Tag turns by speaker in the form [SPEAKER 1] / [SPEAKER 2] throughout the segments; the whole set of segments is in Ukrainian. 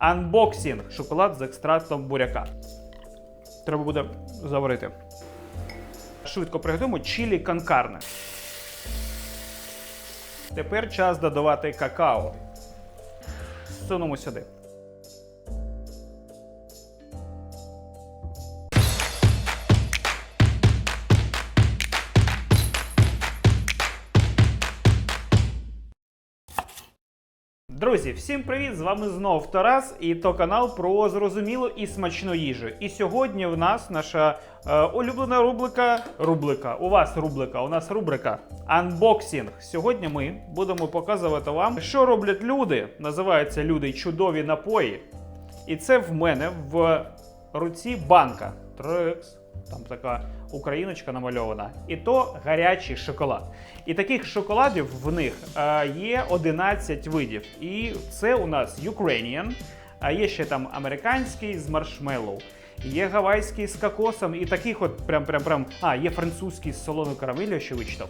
[SPEAKER 1] Unboxing. Шоколад з екстрактом буряка. Треба буде заварити. Швидко приготуємо чілі канкарне. Тепер час додавати какао. Сунемо сюди. Друзі, всім привіт! З вами знов Тарас, і то канал про зрозумілу і смачну їжу. І сьогодні в нас наша е, улюблена рубрика. Рублика. У вас рубрика, у нас рубрика Unboxing. Сьогодні ми будемо показувати вам, що роблять люди. Називаються люди чудові напої. І це в мене в руці банка. Трекс. Там така україночка намальована. І то гарячий шоколад. І таких шоколадів в них е, є 11 видів. І це у нас Ukrainian, а є ще там американський з маршмеллоу. Є гавайський з кокосом, і таких от прям прям прям. А, є французький з солоною карамелью, що вичитав.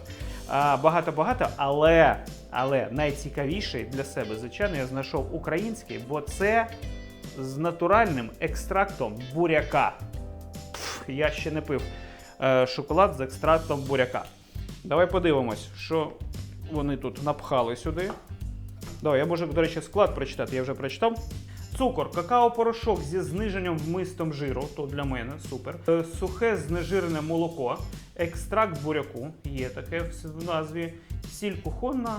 [SPEAKER 1] Багато-багато, але, але найцікавіший для себе, звичайно, я знайшов український, бо це з натуральним екстрактом буряка. Я ще не пив е, шоколад з екстрактом буряка. Давай подивимось, що вони тут напхали сюди. Давай, я можу, до речі, склад прочитати, я вже прочитав. Цукор, какао-порошок зі зниженням вмистом жиру, то для мене супер. Е, Сухе знежирене молоко, екстракт буряку, є таке в назві, сіль кухонна,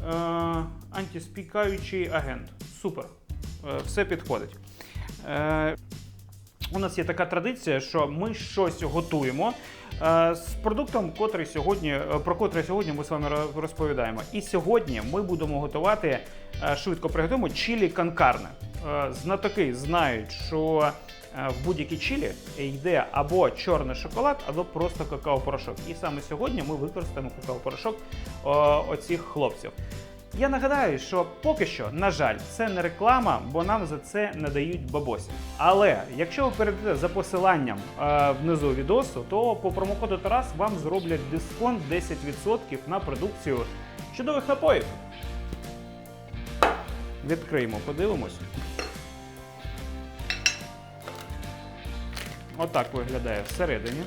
[SPEAKER 1] е, антиспікаючий агент. Супер. Е, все підходить. Е, у нас є така традиція, що ми щось готуємо е, з продуктом, котрий сьогодні, е, про котрий сьогодні ми з вами розповідаємо. І сьогодні ми будемо готувати е, швидко приготуємо чілі конкарне. Е, Знатоки знають, що е, в будь-якій чілі йде або чорний шоколад, або просто какао-порошок. І саме сьогодні ми використаємо какао-порошок е, оцих хлопців. Я нагадаю, що поки що, на жаль, це не реклама, бо нам за це не дають бабосі. Але якщо ви перейдете за посиланням е, внизу відосу, то по промокоду Тарас вам зроблять дисконт 10% на продукцію чудових напоїв. Відкриємо, подивимось. Отак виглядає всередині.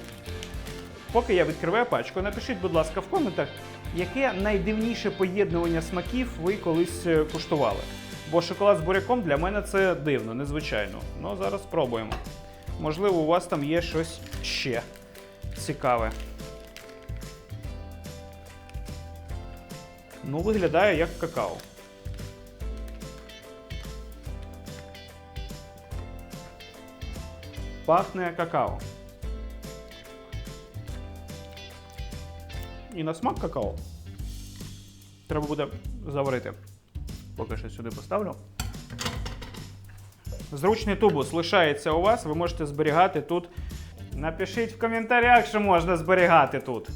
[SPEAKER 1] Поки я відкриваю пачку, напишіть, будь ласка, в коментах, яке найдивніше поєднування смаків ви колись е, куштували. Бо шоколад з буряком для мене це дивно, незвичайно. Ну, зараз спробуємо. Можливо, у вас там є щось ще цікаве. Ну, виглядає як какао. Пахне какао. І на смак какао. Треба буде заварити. Поки що сюди поставлю. Зручний тубус лишається у вас, ви можете зберігати тут. Напишіть в коментарях, що можна зберігати тут.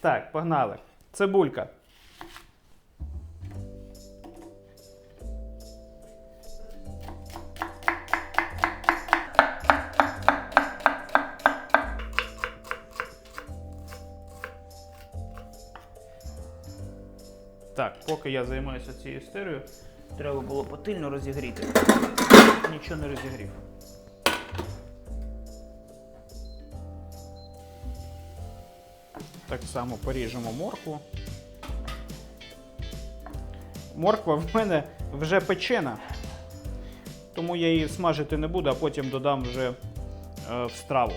[SPEAKER 1] Так, погнали. Цибулька. Я займаюся цією історією, треба було потильно розігріти. Нічого не розігрів. Так само поріжемо моркву. Морква в мене вже печена, тому я її смажити не буду, а потім додам вже е, в страву.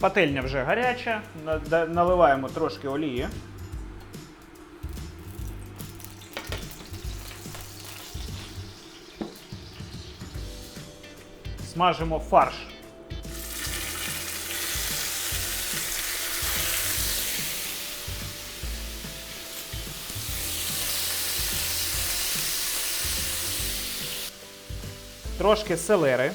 [SPEAKER 1] Пательня вже гаряча, наливаємо трошки олії. Смажимо фарш. Трошки селери.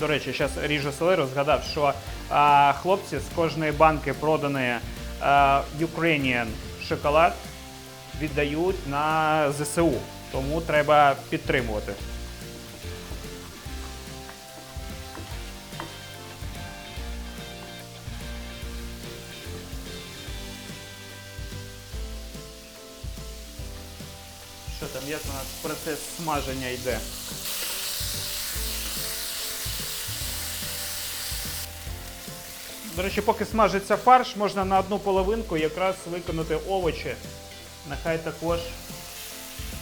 [SPEAKER 1] До речі, зараз ріжу селеру, згадав, що а, хлопці з кожної банки проданої а, Ukrainian шоколад віддають на ЗСУ. Тому треба підтримувати. Що там, як у нас процес смаження йде? До речі, поки смажиться фарш, можна на одну половинку якраз виконати овочі. Нехай також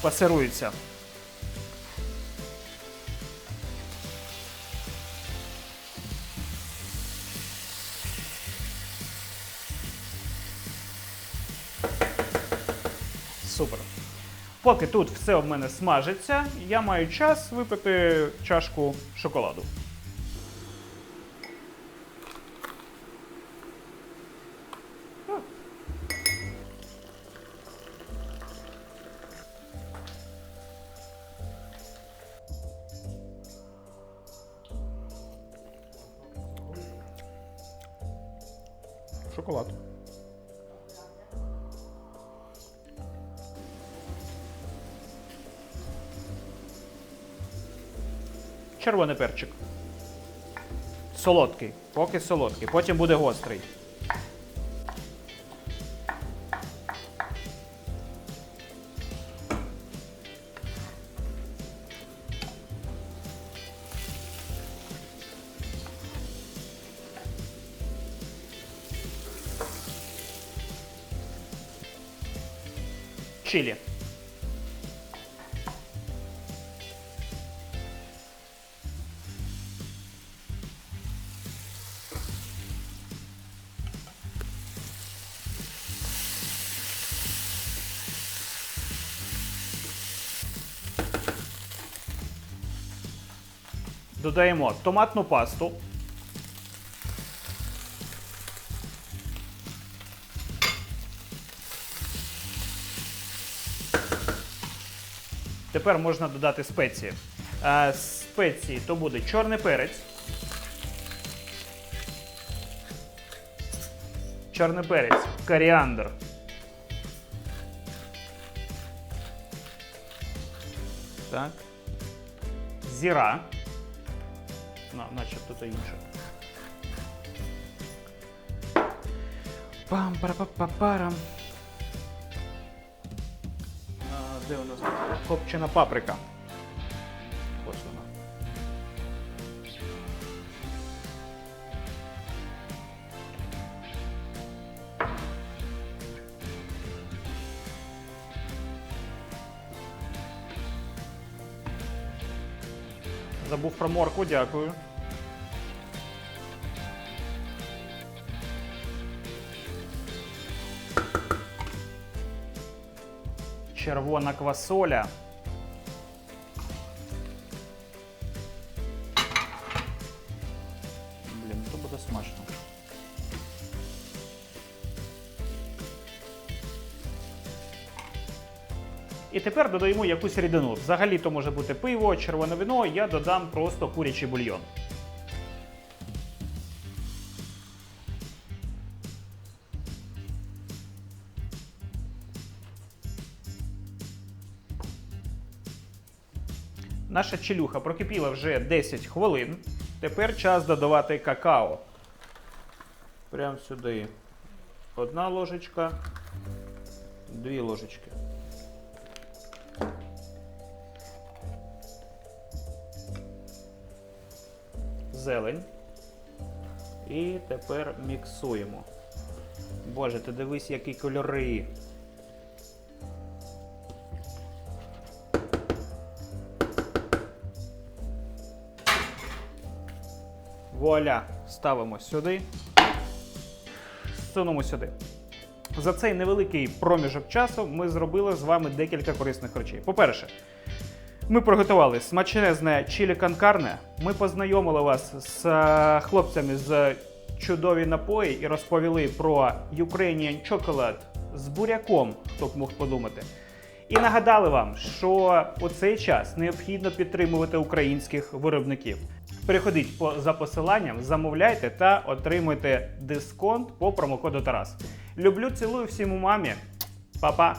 [SPEAKER 1] пасируються. Супер. Поки тут все в мене смажиться, я маю час випити чашку шоколаду. Шоколад. Червоний перчик. Солодкий. Поки солодкий. Потім буде гострий. Чилі. Додаємо томатну пасту. Тепер можна додати спеції. Е, спеції то буде чорний перець. Чорний перець, коріандр. Так. Зіра. На, начебто то інше. пам пара па па Де у нас копчена паприка? Ось вона. Забув про моркву, дякую. Червона квасоля. Блін, то буде смачно. І тепер додаємо якусь рідину. Взагалі то може бути пиво, червоне вино, я додам просто курячий бульйон. Наша челюха прокипіла вже 10 хвилин. Тепер час додавати какао. Прямо сюди. Одна ложечка, дві ложечки. Зелень. І тепер міксуємо. Боже, ти дивись, які кольори. Вуаля, ставимо сюди. Сунемо сюди. За цей невеликий проміжок часу ми зробили з вами декілька корисних речей. По-перше, Ми приготували смачнезне чилі канкарне. Ми познайомили вас з е, хлопцями з чудові напої і розповіли про Ukrainian Chocolate з буряком, хто б мог подумати. І нагадали вам, що у цей час необхідно підтримувати українських виробників. Переходіть по за посиланням, замовляйте та отримуйте дисконт по промокоду Тарас. Люблю, цілую всім у мамі. Па-па!